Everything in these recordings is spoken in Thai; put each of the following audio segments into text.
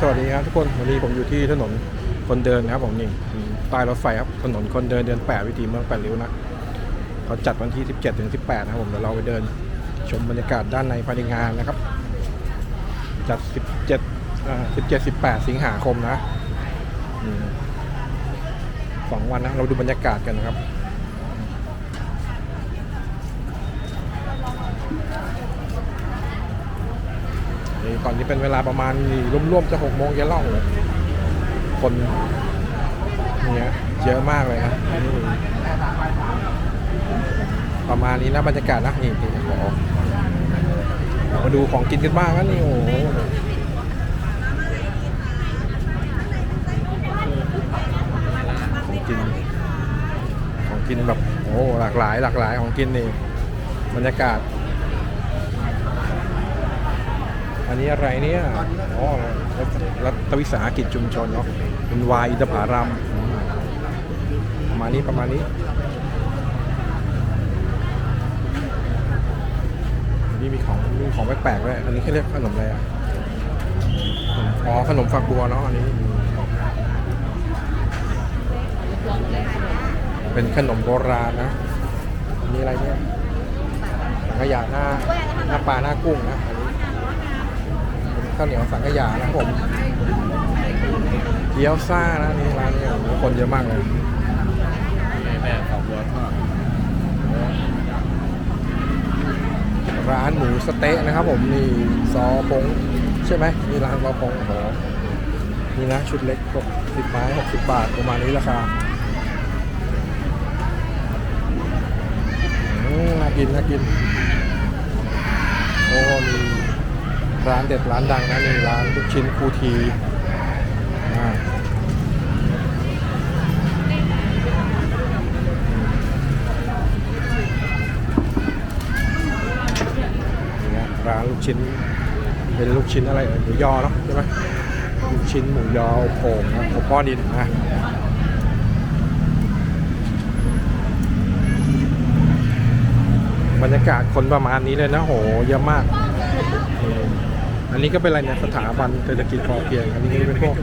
สวัสดีครับทุกคนวันนี้ผมอยู่ที่ถนนคนเดินนะครับผมนี่ใต้รถไฟครับถนนคนเดินเดือนแปดวิถีเมืองแปดริ้วนะเขาจัดวันที่ 17ถึง18 นะครับผมเดี๋ยวเราไปเดินชมบรรยากาศด้านในภายในงานนะครับ จัด 17อ่า17 18 สิงหาคมนะสองวันนะเราดูบรรยากาศกันนะครับ นี่ตอนนี้เป็นเวลาประมาณร่วมๆจะหกโมงเย็นล่องเลยคนเนี่ยเยอะมากเลยนะประมาณนี้นะบรรยากาศนะนี่นี่ขอมาดูของกินกันบ้างนะนี่โอ้โหของกินของกินแบบโอ้หลากหลายหลากหลายของกินนี่บรรยากาศ อันนี้อะไรเนี่ยอ๋อรัฐวิสาหกิจชุมชนเนาะเป็นวายอินทผลัมอืมประมาณนี้ประมาณนี้นนี้มีของมีของแปลกๆด้วยอันนี้เขาเรียกขนมอะไรอะอ๋อขนมฝักบัวเนาะอันนี้ เป็นขนมโบราณนะอันนี้อะไรเนี่ยสังขยาหน้าหน้าปลาหน้ากุ้งนะอันนี้ ข้าวเหนียวสังขยานะครับผมเกี๊ยวซ่านะนี่ร้านนี้โอ้โหคนเยอะมากเลยแม่ของบัวทอดร้านหมูสะเต๊ะนะครับผมนี่ซอปงใช่ไหมนี่ร้านซอปงโอ้โหนี่นะชุดเล็กหกสิบไม้หกสิบบาทประมาณนี้ราคาอืมน่ากินน่ากินโอ้มี ร้านเด็ดร้านดังนะนี่ร้านลูกชิ้นคูทีอ่านี่นะร้านลูกชิ้น เป็นลูกชิ้นอะไรหมูยอเนาะใช่ไหมลูกชิ้นหมูยอโป่งนะอบป้อดินนะบรรยากาศคนประมาณนี้เลยนะโหเยอะมาก อันนี้ก็เป็นอะไรเนี่ยสถาบันเศรษฐกิจพอเพียง อันนี้ก็เป็นพวก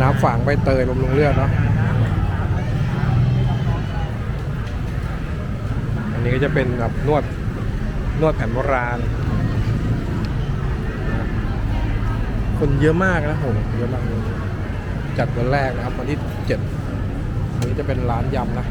น้ำฝางใบเตยบำรุงเลือดเนาะ อันนี้ก็จะเป็นแบบนวดนวดแผนโบราณ คนเยอะมากนะโหเยอะมากเลยจัดวันแรกนะครับวันที่เจ็ดอันนี้จะเป็นร้านยำนะ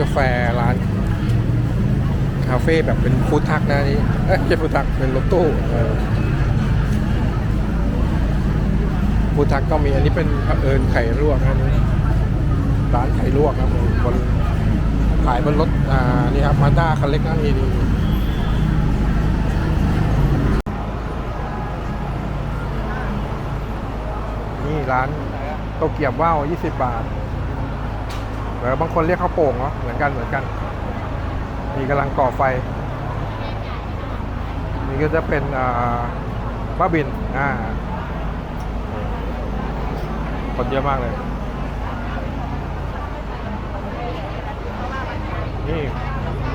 กาแฟร้านคาเฟ่แบบเป็นฟู้ดทักนะนี่เอ้ยฟู้ดทักเป็นรถตู้ฟู้ดทักก็มีอันนี้เป็นเผอิญไข่ลวกนะนี่ร้านไข่ลวกครับบนขายบนรถอ่านี่ครับมาด้าคันเล็กนะนี่นี่นี่ร้านโตเกียวว่าว 20 บาท แล้วบางคนเรียกข้าวโป่งเนาะเหมือนกันเหมือนกัน มีกำลังก่อไฟ นี่ก็จะเป็นบ้าบินอ่าคนเยอะมากเลย นี่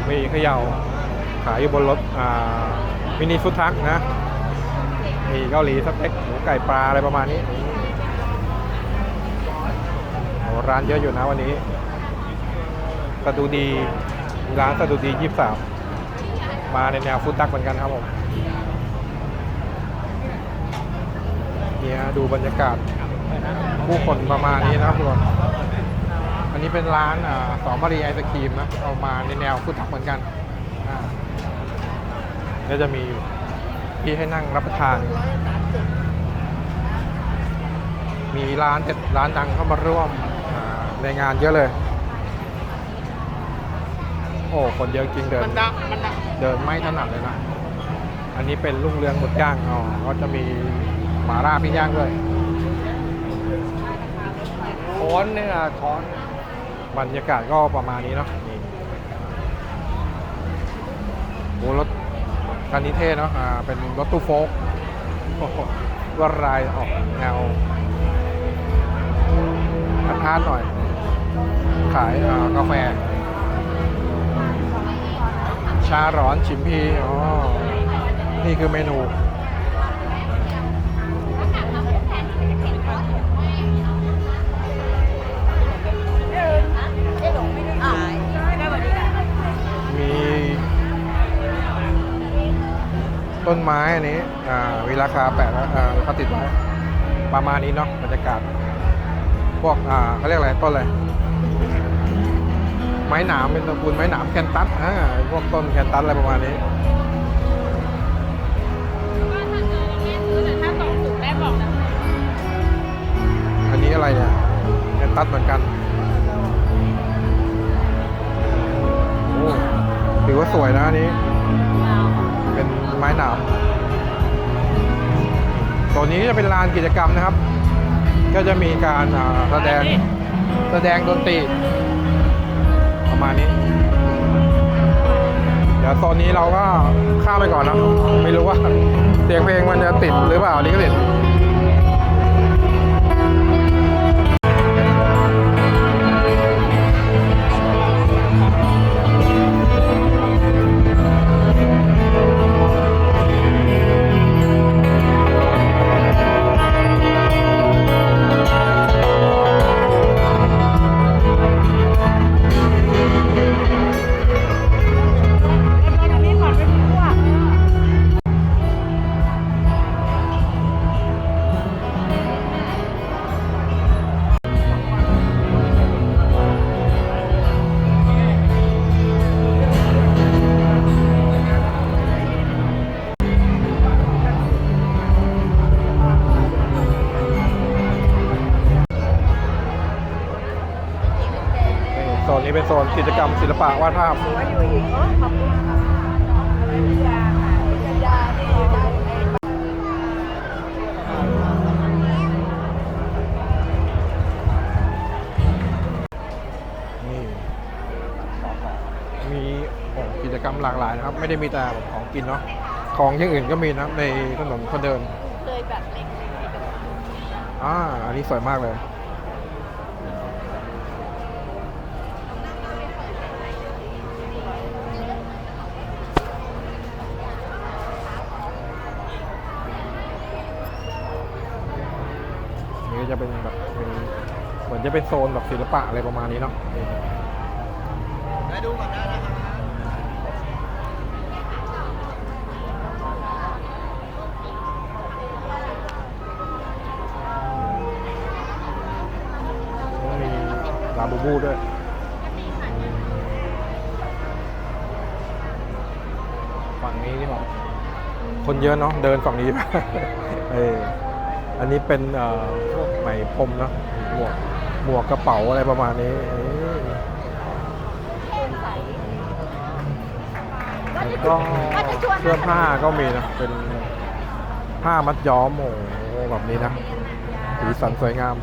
มีขย่าขายอยู่บนรถอ่ามินิฟุตทักนะมีเกาหลีสเต็กหมูไก่ปลาอะไรประมาณนี้ร้านเยอะอยู่นะวันนี้ สตูดีร้านสตูดียี่สามมาในแนวฟู้ดตักเหมือนกันครับผมเนี่ยดูบรรยากาศผู้คนประมาณนี้นะครับทุกคนอันนี้เป็นร้านอสอมารีไอศครีมนะเอามาในแนวฟู้ดตักเหมือนกันอ่าก็จะมีที่ให้นั่งรับประทาน มีร้านเด็ดร้านดังเข้ามาร่วมในงานเยอะเลย อ้คนเยอะจริงเดินมันดังมันดังเดินไม่ถนัดเลยนะ อันนี้เป็นลุงเรืองหมดย่างอ๋อก็จะมีหมาล่าปิ้งย่างด้วยค้อนเนี่ยค้อนบรรยากาศก็ประมาณนี้เนาะนี่โอ้รถคันนี้เท่เนาะอ่าเป็นรถตู้โฟล์กโอ้โหวดลายออกแนวอาร์ตๆหน่อย ขายอ่ากาแฟชาร้อนชิมพีอ๋อ นี่คือเมนู มี ต้นไม้อันนี้ อ่ามีราคาแปะไว้อ่าเขาติดไว้ประมาณนี้เนาะบรรยากาศ พวก อ่าเขาเรียกอะไร ต้นอะไร ไม้หนามเป็นตระกูลไม้หนามแคนตัสอ่าพวกต้นแคนตัสอะไรประมาณนี้อันนี้อะไรเนี่ยแคนตัสเหมือนกันโอ้ถือว่าสวยนะอันนี้เป็นไม้หนามตัวนี้จะเป็นลานกิจกรรมนะครับ ก็จะมีการอ่าแสดง แสดงดนตรี ประมาณนี้ เดี๋ยวตอนนี้เราก็ข้ามไปก่อนนะไม่รู้ว่าเสียงเพลงมันจะติดหรือเปล่าลิขสิทธิ์ เป็นโซนกิจกรรมศิลปะวาดภาพนี่มีโอ้กิจกรรมหลากหลายนะครับ ไม่ได้มีแต่แบบของกินเนาะของอย่างอื่นก็มีนะครับในถนนคนเดิน เคยแบบเล็กอ่าอันนี้สวยมากเลย นี่จะเป็นแบบเป็นเหมือนจะเป็นโซนแบบศิลปะอะไรประมาณนี้เนาะนี่ไปดูก่อนได้นะครับมีลาบูบูด้วยฝั่งนี้นี่แบบคนเยอะเนาะเดินฝั่งนี้เออ อันนี้เป็นเอ่อพวกไหมพรมเนาะหมวกหมวกกระเป๋าอะไรประมาณนี้เออแล้วก็เสื้อผ้าก็มีนะ เป็นผ้ามัดย้อมโอ้โหแบบนี้นะสีสันสวยงาม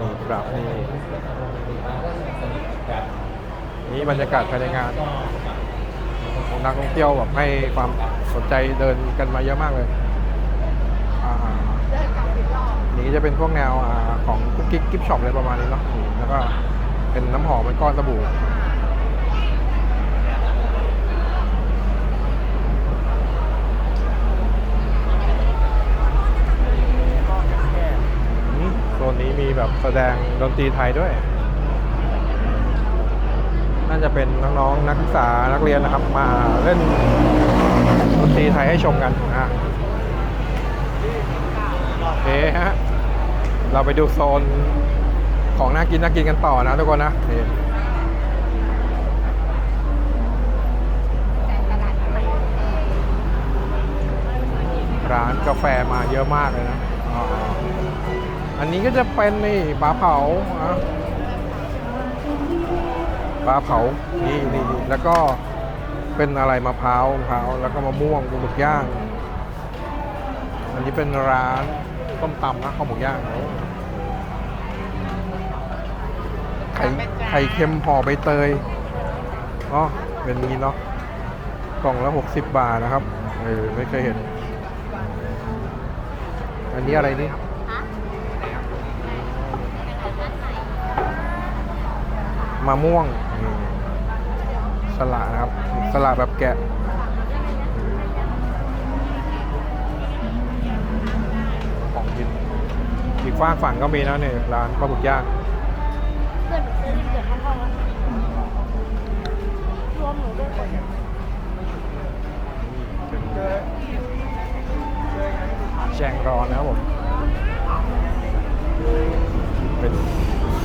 นี่ครับนี่นี่บรรยากาศภายในงานนักท่องเที่ยวแบบให้ความส นใจเดินกันมาเยอะมากเลยนี่จะเป็นพวกแนวอของกุ๊กกิ๊กกิฟช็อปอะไรประมาณนี้เนาะแล้วก็เป็นน้ำหอมเป็นก้อนสบู่โซนนี้มีแบบแสดงดนตรีไทยด้วย น่าจะเป็นน้องๆนักศึกษานักเรียนนะครับ มาเล่น ดนตรีไทยให้ชมกันนะโอเคฮะเราไปดูโซนของน่ากินน่ากินกันต่อนะทุกคนนะนี่ร้านกาแฟมาเยอะมากเลยนะ อันนี้ก็จะเป็นนี่ปลาเผาปลาเผา นี่นี่แล้วก็ เป็นอะไรมะพร้าวมะพร้าวแล้วก็มะม่วงหมึกย่าง อันนี้เป็นร้านต้มตำนะข้าวหมกย่างไข่ไข่เค็มห่อใบเตยอ๋อเป็นนี้เนาะกล่องละ60บบาทนะครับเออไม่เคยเห็น อันนี้อะไรนี่มะม่วง สละนะครับ สละแบบแกะของกินอีกฝากฝั่งก็มีนะเนี่ยร้านปลาหมึกย่างเพื่อนหนูซื้อที่เกิดห้องห้องแล้วรวมหนูด้วยคนแจงรอนนะครับผม เป็น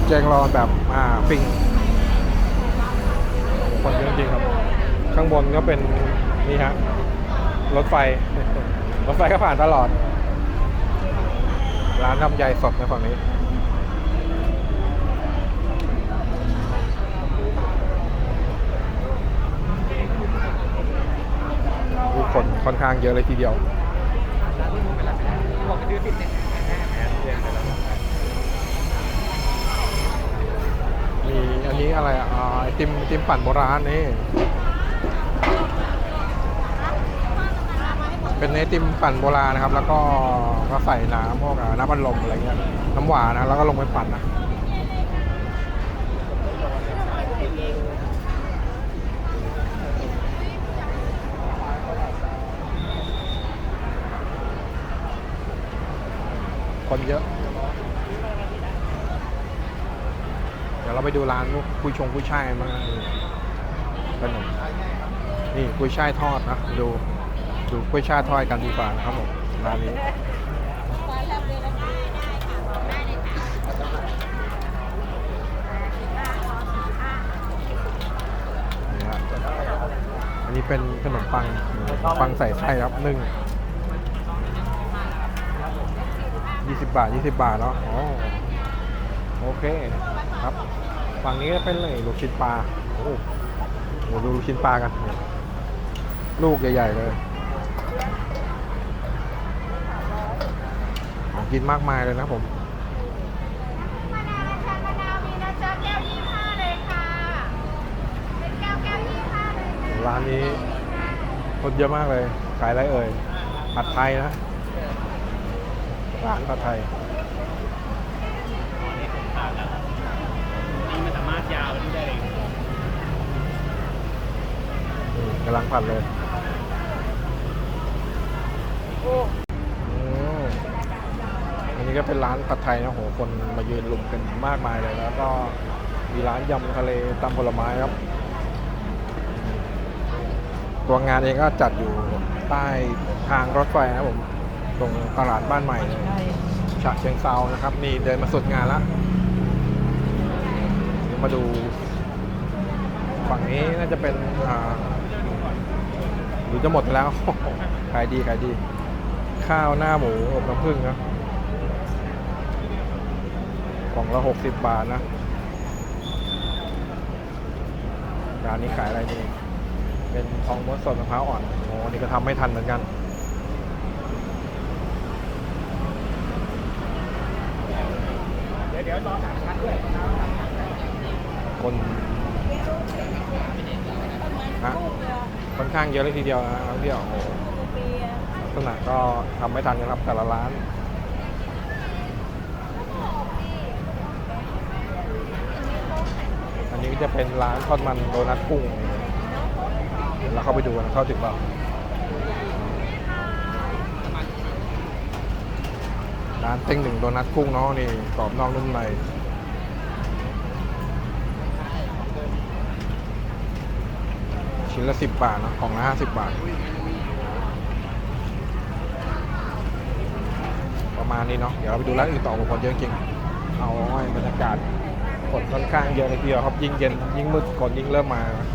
แจงรอนแบบอ่าปิ้ง คนเยอะจริงครับ ข้างบนก็เป็นนี่ฮะรถไฟ รถไฟก็ผ่านตลอด ร้านทำใยสดในฝั่งนี้ผู้คนค่อนข้างเยอะเลยทีเดียว มีอันนี้อะไรอะไอติมติมปั่นโบราณนี่ เป็นไอติมปั่นโบราณนะครับ แล้วก็ก็ใส่น้ำพวกน้ำบันลมอะไรเงี้ย น้ำหวานนะ แล้วก็ลงไปปั่นนะคนเยอะ เราไปดูร้านกุยชงกุยช่ายมาขนมนี่กุยช่ายทอดนะดูดูกุยช่ายทอดกันดีกว่านะครับผมร้านนี้นี่อันนี้เป็นขนมปังปังใส่ไส้ครับนึ่ง20บบาท20บบาทเนาะโอเคครับ ฝั่งนี้ก็เป็นเลยลูกชิ้นปลาโอ้โหดูลูกชิ้นปลากัน ลูกใหญ่ๆเลยของกินมากมายเลยนะผมร้านนี้คนเยอะมากเลย ขายอะไรเอ่ยผัดไทยนะร้านผัดไทย นี่มันสามารถ ยาวนี่ได้เลยอืมกำลังผัดเลยอืมอันนี้ก็เป็นร้านผัดไทยนะโหคนมายืนลุมกันมากมายเลย แล้วก็มีร้านยำทะเลตำผลไม้ครับ ตัวงานเองก็จัดอยู่ใต้ทางรถไฟนะครับผม ตรงตลาดบ้านใหม่เลยฉะเชิงเซานะครับ นี่เดินมาสุดงานแล้วเดี๋ ยวมาดู ฝั่งนี้น่าจะเป็นอ่าหรือจะหมดแล้ว ขายดีขายดี ข้าวหน้าหมูอบน้ำผึ้งนะกล่องละหกสิบบาทนะร้านนี้ขายอะไรนี่เป็นทองม้วนสดมะพร้าวอ่อนโอ้นี่ก็ทำไม่ทันเหมือนกันเดี๋ยวเดี๋ยวรอสามชั้นด้วย คนฮะค่อนข้างเยอะเลยทีเดียวนะนักท่องเที่ยวโอ้โหลักษณะก็ทำไม่ทันกันครับแต่ละร้านอันนี้ก็จะเป็นร้านทอดมันโดนัทกุ้งเดี๋ยวเราเข้าไปดูกันเข้าถึงเปล่าร้านเต็งหนึ่งโดนัทกุ้งเนาะนี่กรอบนอกนุ่มใน ชิ้นละสิบบาทนะของละห้าสิบบาท ประมาณนี้เนาะเดี๋ยวเราไปดูร้านอื่นต่อผมคนเยอะจริงเอาไว้บรรยากาศคนค่อนข้างเยอะเลยทีเดียวครับยิ่งเย็นยิ่งมืดคนยิ่งเริ่มมานะ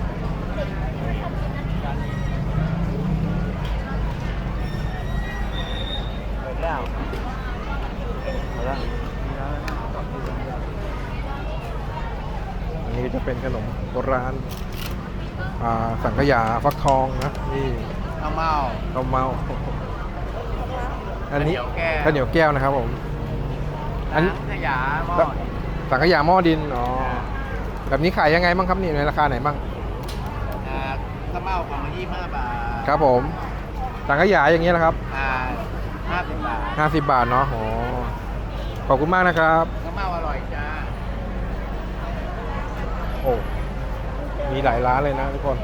เปิดแล้วแล้วอันนี้จะเป็นขนมโบราณ สังขยาฟักทองนะนี่ข้าวเมาข้าวเมา อันนี้ข้าวเหนียวแก้วข้าวเหนียวแก้วนะครับผม อันขยะหม้อสังขยาหม้อดินอ๋อแบบนี้ขายยังไงบ้างครับนี่ในราคาไหนบ้างอ่าข้าวเมาของมายี่ห้าบาทครับผมสังขยาอย่างเงี้ยนะครับอ่าห้าสิบบาทห้าสิบบาทเนาะอ๋อขอบคุณมากนะครับข้าวเม่าอร่อยจ้าโอ้ มีหลายร้านเลยนะทุกคน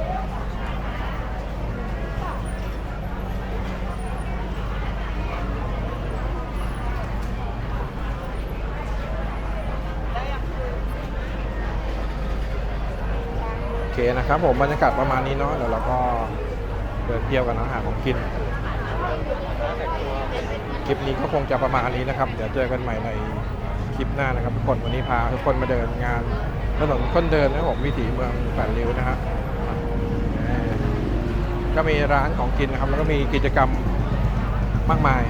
โอเคนะครับผมบรรยากาศประมาณนี้เนาะเดี๋ยวเราก็เดินเที่ยวกันนะหาของกิน คลิปนี้ก็คงจะประมาณนี้นะครับ เดี๋ยวเจอกันใหม่ในคลิปหน้านะครับทุกคนวันนี้พาทุกคนมาเดินงาน ถนนคนเดินนะครับผมวิถีเมืองแปดริ้วนะฮะก็มีร้านของกินนะครับ แล้วก็มีกิจกรรมมากมาย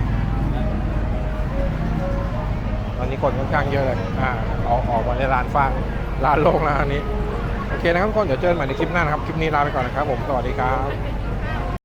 ตอนนี้คนค่อนข้างเยอะเลย อ่าออกออกมาในร้านฟางร้านโล่งแล้วอันนี้ โอเคนะครับทุกคน เดี๋ยวเจอกันใหม่ในคลิปหน้านะครับ คลิปนี้ลาไปก่อนนะครับผม สวัสดีครับ